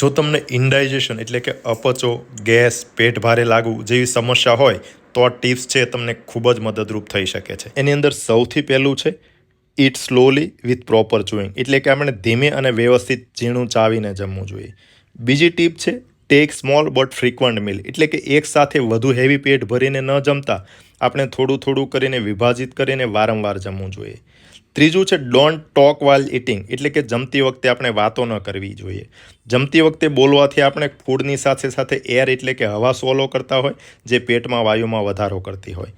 જો તમને ઇન્ડાઇજેશન એટલે કે અપચો, ગેસ, પેટ ભારે લાગવું જેવી સમસ્યા હોય, તો આ ટિપ્સ છે તમને ખૂબ જ મદદરૂપ થઈ શકે છે. એની અંદર સૌથી પહેલું છે eat slowly with proper chewing એટલે કે આપણે ધીમે અને વ્યવસ્થિત ઝીણું ચાવીને જમવું જોઈએ. બીજી ટીપ છે take small but frequent meal એટલે કે એક સાથે વધુ હેવી પેટ ભરીને ન જમતા, આપણે થોડું થોડું કરીને વિભાજિત કરીને વારંવાર જમવું જોઈએ. ત્રીજું છે ડોન્ટ ટોક વાઇલ ઇટિંગ એટલે કે જમતી વખતે આપણે વાતો ન કરવી જોઈએ. જમતી વખતે બોલવાથી આપણે ફૂડની સાથે સાથે એર એટલે કે હવા સોલો કરતા હોય, જે પેટમાં વાયુમાં વધારો કરતી હોય.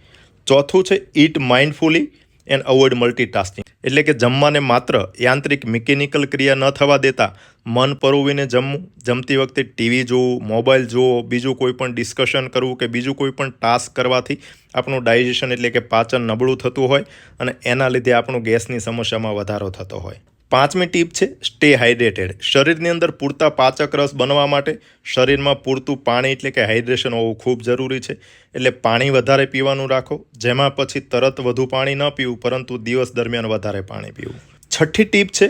ચોથું છે eat mindfully and avoid multitasking એટલે કે જમવાને માત્ર યાંત્રિક મિકેનિકલ ક્રિયા ન થવા દેતા મન પરોવીને જમવું જમતી વખતે ટીવી જોવું મોબાઈલ જોવો, બીજું કોઈ પણ ડિસ્કશન કરવું કે બીજું કોઈ પણ ટાસ્ક કરવાથી આપણું ડાયજેશન એટલે કે પાચન નબળું થતું હોય અને એના લીધે આપણું ગેસની સમસ્યામાં વધારો થતો હોય. પાંચમી ટીપ છે સ્ટે હાઇડ્રેટેડ શરીરની અંદર પૂરતા પાચક રસ બનવા માટે શરીરમાં પૂરતું પાણી એટલે કે હાઇડ્રેશન હોવું ખૂબ જરૂરી છે. એટલે પાણી વધારે પીવાનું રાખો, જેમાં પછી તરત વધુ પાણી ન પીવું, પરંતુ દિવસ દરમિયાન વધારે પાણી પીવું. છઠ્ઠી ટીપ છે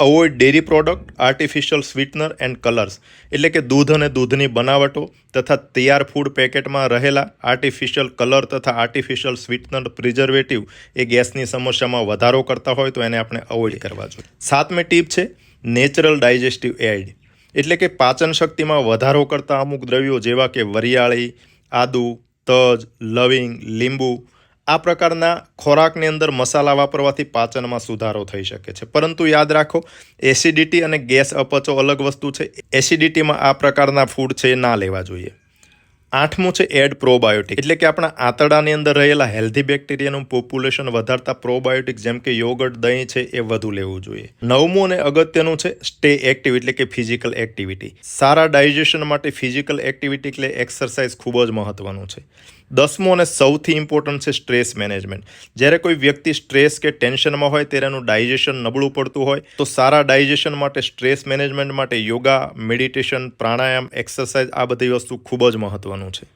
avoid dairy product artificial sweetener and colours એટલે કે દૂધ અને દૂધની બનાવટો તથા તૈયાર ફૂડ પેકેટમાં રહેલા આર્ટિફિશિયલ કલર તથા આર્ટિફિશિયલ સ્વીટનર પ્રિઝર્વેટિવ એ ગેસની સમસ્યામાં વધારો કરતા હોય તો એને આપણે અવોઇડ કરવા જોઈએ. સાતમી ટીપ છે નેચરલ ડાયજેસ્ટિવ એડ એટલે કે પાચન શક્તિમાં વધારો કરતા અમુક દ્રવ્યો જેવા કે વરિયાળી, આદુ, તજ, લવિંગ, લીંબુ આ પ્રકારના ખોરાકની અંદર મસાલા વાપરવાથી પાચનમાં સુધારો થઈ શકે છે. પરંતુ યાદ રાખો, એસિડિટી અને ગેસ અપચો અલગ વસ્તુ છે. એસિડિટીમાં આ પ્રકારના ફૂડ છે એ ના લેવા જોઈએ. આઠમું છે એડ પ્રોબાયોટિક. એટલે કે આપણા આંતરડાની અંદર રહેલા હેલ્ધી બેક્ટેરિયાનું પોપ્યુલેશન વધારતા પ્રોબાયોટિક જેમ કે યોગર્ટ, દહીં છે એ વધુ લેવું જોઈએ. નવમું અને અગત્યનું છે સ્ટે એક્ટિવ એટલે કે ફિઝિકલ એક્ટિવિટી. સારા ડાયજેશન માટે ફિઝિકલ એક્ટિવિટી એટલે એક્સરસાઇઝ ખૂબ જ મહત્વનું છે. દસમું અને સૌથી ઇમ્પોર્ટન્ટ છે સ્ટ્રેસ મેનેજમેન્ટ જ્યારે કોઈ વ્યક્તિ સ્ટ્રેસ કે ટેન્શનમાં હોય ત્યારે એનું ડાયજેશન નબળું પડતું હોય, તો સારા ડાયજેશન માટે સ્ટ્રેસ મેનેજમેન્ટ માટે યોગા મેડિટેશન પ્રાણાયામ એક્સરસાઇઝ આ બધી વસ્તુ ખૂબ જ મહત્વનું છે.